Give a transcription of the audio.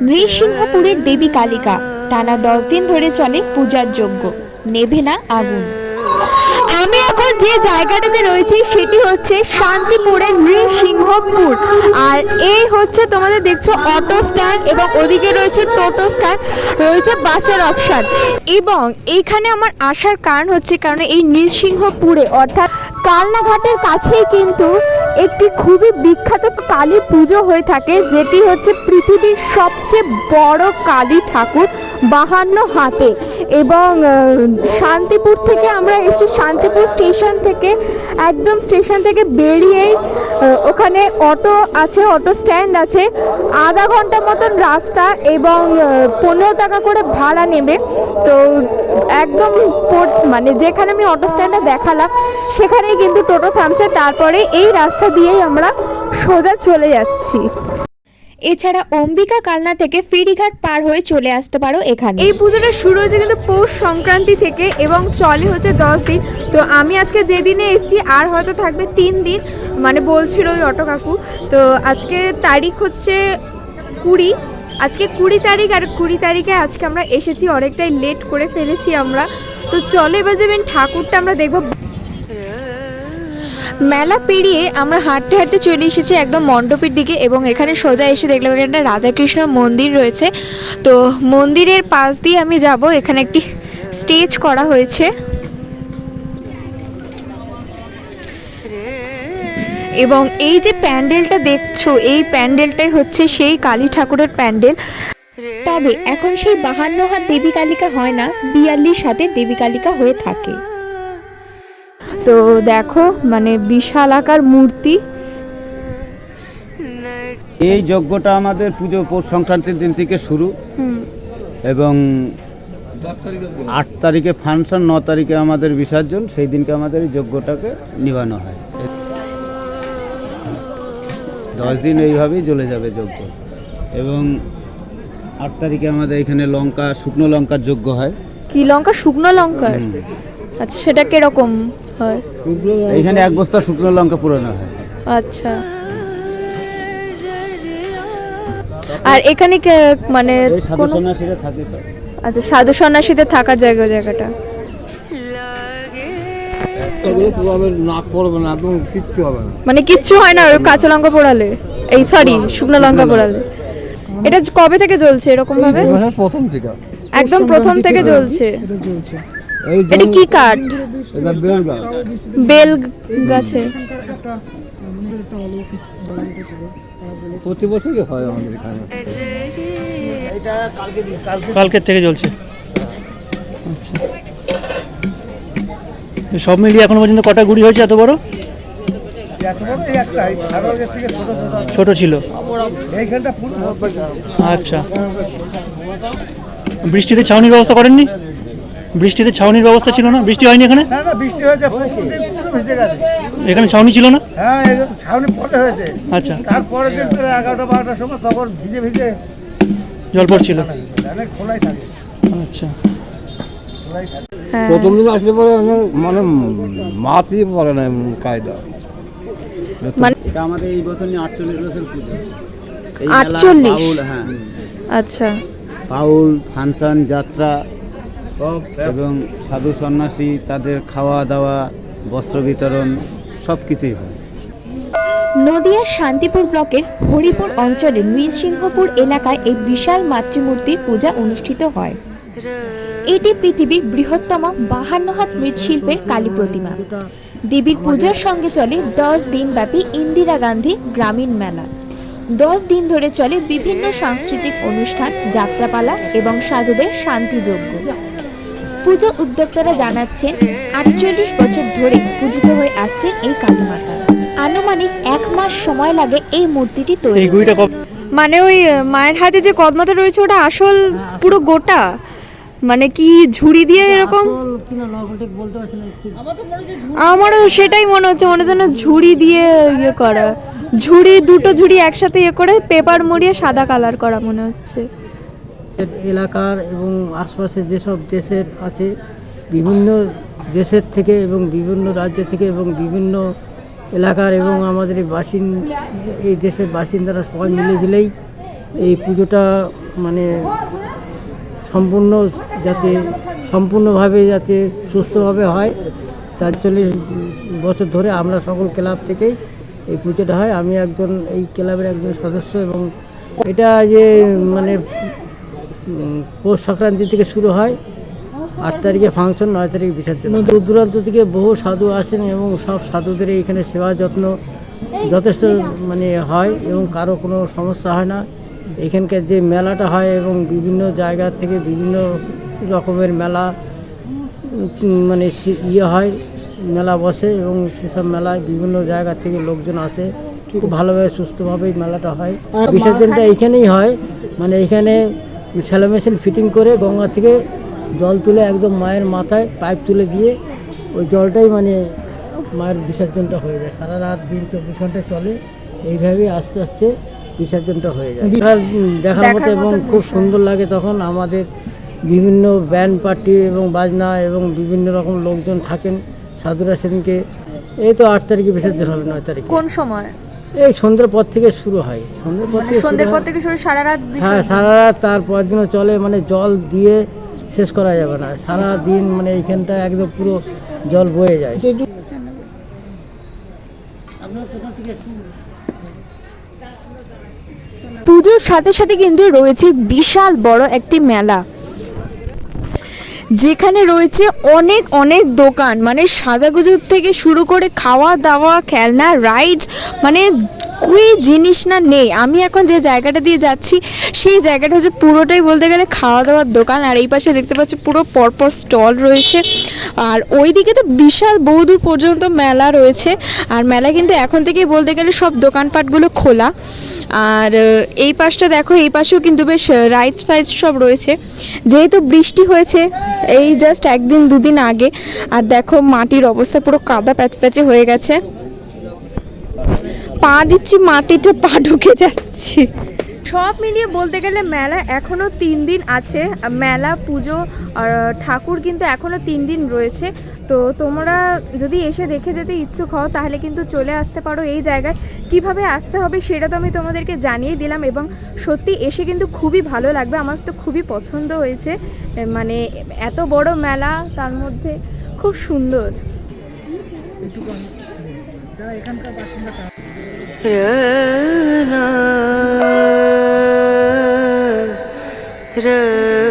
নৃসিংহপুরের দেবী কালিকা। টানা দশ দিন ধরে চলে পূজার যজ্ঞ। নেভে না আগুন। আমি এখন যে জায়গাটাতে রয়েছি, সেটি হচ্ছে শান্তিপুরের নৃসিংহপুর। আর এই হচ্ছে তোমাদের দেখছ অটো স্ট্যান্ড এবং ওদিকে রয়েছে টোটো স্ট্যান্ড, রয়েছে বাসের অপশান। এবং এইখানে আমার আসার কারণ হচ্ছে কারণ এই নৃসিংহপুরে, অর্থাৎ কালনাঘাটের কাছেই কিন্তু একটি খুবই বিখ্যাত কালী পুজো হয়ে থাকে, যেটি হচ্ছে পৃথিবীর সবচেয়ে বড় কালী ঠাকুর বাহান্ন হাতে। এবং শান্তিপুর থেকে আমরা এসেছি, শান্তিপুর স্টেশন থেকে একদম স্টেশন থেকে বেরিয়েই ওখানে অটো আছে, অটো স্ট্যান্ড আছে। আধা ঘণ্টা মতন রাস্তা এবং পনেরো টাকা করে ভাড়া নেবে। তো একদম মানে যেখানে আমি অটো স্ট্যান্ডে দেখালাম, সেখানেই কিন্তু টোটো থামছে। তারপরে এই রাস্তা দিয়েই আমরা সোজা চলে যাচ্ছি। এছাড়া অম্বিকা কালনা থেকে ফেরিঘাট পার হয়ে চলে আসতে পারো এখানে। এই পুজোটা শুরু হয়েছে কিন্তু পৌষ সংক্রান্তি থেকে এবং চলে হচ্ছে দশ দিন। তো আমি আজকে যেদিনে এসেছি, আর হয়তো থাকবে তিন দিন মানে বলছিল ওই অটো কাকু। তো আজকে তারিখ হচ্ছে কুড়ি। আজকে কুড়ি তারিখ, আর কুড়ি তারিখে আজকে আমরা এসেছি, অনেকটাই লেট করে ফেলেছি আমরা। তো চলে এবার যাবেন ঠাকুরটা আমরা দেখব মেলা পেরিয়ে আমরা হাঁটতে হাঁটতে চলে এসেছি একদম মণ্ডপের দিকে এবং এখানে সোজা এসে দেখলাম এখানে একটা রাধাকৃষ্ণ মন্দির রয়েছে। তো মন্দিরের পাশ দিয়ে আমি যাব, এখানে একটি স্টেজ করা হয়েছে। এবং এই যে প্যান্ডেলটা দেখছ, এই প্যান্ডেলটাই হচ্ছে সেই কালী ঠাকুরের প্যান্ডেল। তবে এখন সেই বাহান্ন হাত দেবী কালিকা হয় না, বিয়াল্লিশ হাতের দেবী কালিকা হয়ে থাকে। তো দেখো মানে বিশাল আকার মূর্তি। এই যজ্ঞটা আমাদের পুজো সংক্রান্তির দিন থেকে শুরু। এবং আট তারিখে ফাংশন ন তারিখে আমাদের বিসর্জন সেই দিনকে আমাদের এই যজ্ঞটাকে নিবানো হয়। দশ দিন এইভাবেই চলে যাবে যজ্ঞ। এবং আট তারিখে আমাদের এখানে লঙ্কা শুকনো লঙ্কার যজ্ঞ হয়। কি লঙ্কা? শুকনো লঙ্কার? হুম। আচ্ছা সেটা কীরকম হয়? এইখানে এক বস্তা শুকনো লঙ্কা পুরানো হয়। আচ্ছা। আর এখানে কে- মানে এই সাধু থাকে আচ্ছা সাধু সন্ন্যাসীদের থাকার জায়গা জায়গাটা? এগুলো পুরাবে নাক পড়বে না একদম কিচ্ছু হবে না। মানে কিচ্ছু হয় না ওই কাঁচা লঙ্কা পোড়ালে? এই সরি শুকনো লঙ্কা পোড়ালে। এটা কবে থেকে জ্বলছে এরকম ভাবে প্রথম থেকে। একদম প্রথম থেকে জ্বলছে। এই এটা কি কাঠ? এটা বেল গাছ বেল গাছে। প্রতি বছরই হয় আমাদের এখানে। কালকের থেকে চলছে আচ্ছা। সব মিলিয়ে এখনও পর্যন্ত কটা গুড়ি হয়েছে এত বড়? ছোট ছিল। আচ্ছা। বৃষ্টিতে ছাউনির ব্যবস্থা করেননি? বৃষ্টিতে ছাউনির ব্যবস্থা ছিল না? বৃষ্টি হয়নি এখানে? না না বৃষ্টি হয়েছে ভিজে গেছে। এখানে ছাউনি ছিল না? হ্যাঁ ছাউনি পরে হয়েছে। আচ্ছা। তারপরে দিন তোর এগারোটা বারোটার সময় তখন ভিজে ভিজে জল পড়ছিল। খোলাই থাকে। আচ্ছা। খোলাই থাকে। হ্যাঁ। প্রথম দিন আসলে পরে মানে মাতই পড়ে না কায়দা। মানে এটা আমাদের এই বছর নিয়ে আটচল্লিশ বছর পুজো। এই 48? বাউল হ্যাঁ। আচ্ছা। বাউল ফাংশন যাত্রা এবং সাধু সন্ন্যাসী তাদের খাওয়া দাওয়া বস্ত্র বিতরণ সব কিছুই হয়। নদিয়ার শান্তিপুর ব্লকের হরিপুর অঞ্চলের নৃসিংহপুর এলাকায় এই বিশাল মাতৃমূর্তির পূজা অনুষ্ঠিত হয়। এটি পৃথিবীর বৃহত্তম বাহান্ন হাত মৃৎশিল্পের কালী প্রতিমা। দেবীর পূজার সঙ্গে চলে দশ দিনব্যাপী ইন্দিরা গান্ধী গ্রামীণ মেলা। দশ দিন ধরে চলে বিভিন্ন সাংস্কৃতিক অনুষ্ঠান যাত্রাপালা এবং সাধুদের শান্তিযজ্ঞ। পুজো উদ্যোক্তারা জানাচ্ছেন আটচল্লিশ বছর ধরে পূজিত হয়ে আসছেন এই কালীমাতা। আনুমানিক এক মাস সময় লাগে এই মূর্তিটি তৈরি মানে ওই মায়ের হাতে যে কদমাতা রয়েছে ওটা আসল পুরো গোটা? মানে কি ঝুড়ি দিয়ে এরকম? আমারও সেটাই মনে হচ্ছে মনে হচ্ছে ঝুড়ি দিয়ে ইয়ে করা। ঝুড়ি দুটো ঝুড়ি একসাথে ইয়ে করে পেপার মুড়িয়ে সাদা কালার করা মনে হচ্ছে। এলাকার এবং আশপাশে যেসব দেশের আছে, বিভিন্ন দেশের থেকে এবং বিভিন্ন রাজ্য থেকে এবং বিভিন্ন এলাকার এবং আমাদের এই বাসিন, এই দেশের বাসিন্দারা সবাই মিলেঝিলেই এই পুজোটা মানে সম্পূর্ণ যাতে, সম্পূর্ণভাবে যাতে সুস্থভাবে হয়। তার চল্লিশ বছর ধরে আমরা সকল ক্লাব থেকেই এই পুজোটা হয়। আমি একজন, এই ক্লাবের একজন সদস্য এবং এটা যে মানে পৌষ সংক্রান্তি থেকে শুরু হয়। আট তারিখে ফাংশন নয় তারিখে বিসর্জন দূর দূরান্ত থেকে বহু সাধু আসেন এবং সব সাধুদের এখানে সেবা যত্ন যথেষ্ট মানে হয় এবং কারও কোনো সমস্যা হয় না। এখানকার যে মেলাটা হয় এবং বিভিন্ন জায়গা থেকে বিভিন্ন রকমের মেলা মানে ইয়ে হয় মেলা বসে এবং সেসব মেলায় বিভিন্ন জায়গা থেকে লোকজন আসে। খুব ভালোভাবে সুস্থভাবেই মেলাটা হয়। বিসর্জনটা এইখানেই হয়। মানে এখানে স্যালো মেশিন ফিটিং করে গঙ্গা থেকে জল তুলে একদম মায়ের মাথায় পাইপ তুলে দিয়ে ওই জলটাই মানে মায়ের বিসর্জনটা হয়ে যায়। সারা রাত দিন চব্বিশ ঘণ্টা চলে। এইভাবেই আস্তে আস্তে বিসর্জনটা হয়ে যায়। দেখার দেখার মতো এবং খুব সুন্দর লাগে তখন আমাদের বিভিন্ন ব্যান্ড পার্টি এবং বাজনা এবং বিভিন্ন রকম লোকজন থাকেন। সাধুরা সেদিনকে এই তো আট তারিখে বিসর্জন হবে নয় তারিখে। কোন সময়? এই সন্ধ্যের পর থেকে শুরু হয়। সন্ধ্যের পর মানে থেকে সন্ধ্যের পর থেকে শুরু সারা রাত হ্যাঁ সারা রাত তারপর দিনও চলে মানে জল দিয়ে শেষ করা যাবে না। সারা দিন মানে এইখানটা একদম পুরো জল বয়ে যায়। পুজোর সাথে সাথে কিন্তু রয়েছে বিশাল বড় একটি মেলা। যেখানে রয়েছে অনেক অনেক দোকান। মানে সাজাগুজুর থেকে শুরু করে খাওয়া দাওয়া, খেলনা রাইডস মানে কুই জিনিস না নেই। আমি এখন যে জায়গাটা দিয়ে যাচ্ছি, সেই জায়গাটা হচ্ছে পুরোটাই বলতে গেলে খাওয়া দাওয়ার দোকান। আর এই পাশে দেখতে পাচ্ছি পুরো পরপর স্টল রয়েছে। আর ওইদিকে তো বিশাল বহুদূর পর্যন্ত মেলা রয়েছে। আর মেলা কিন্তু এখন থেকেই বলতে গেলে সব দোকানপাটগুলো খোলা। আর এই পাশটা দেখো, এই পাশেও কিন্তু বেশ রাইডস ফাইডস সব রয়েছে। যেহেতু বৃষ্টি হয়েছে, এই জাস্ট একদিন, দুদিন আগে, আর দেখো মাটির অবস্থা পুরো কাদা প্যাচপ্যাচে হয়ে গেছে। পা দিচ্ছি মাটিতে, পা ঢুকে যাচ্ছি। সব মিলিয়ে বলতে গেলে মেলা এখনও তিন দিন আছে। মেলা পুজো আর ঠাকুর কিন্তু এখনও তিন দিন রয়েছে। তো তোমরা যদি এসে দেখে যেতে ইচ্ছুক হও তাহলে কিন্তু চলে আসতে পারো এই জায়গায়। কীভাবে আসতে হবে সেটা তো আমি তোমাদেরকে জানিয়ে দিলাম এবং সত্যি এসে কিন্তু খুবই ভালো লাগবে। আমার তো খুবই পছন্দ হয়েছে। মানে এত বড় মেলা তার মধ্যে খুব সুন্দর। যারা এখানকার বাসিন্দা তারা র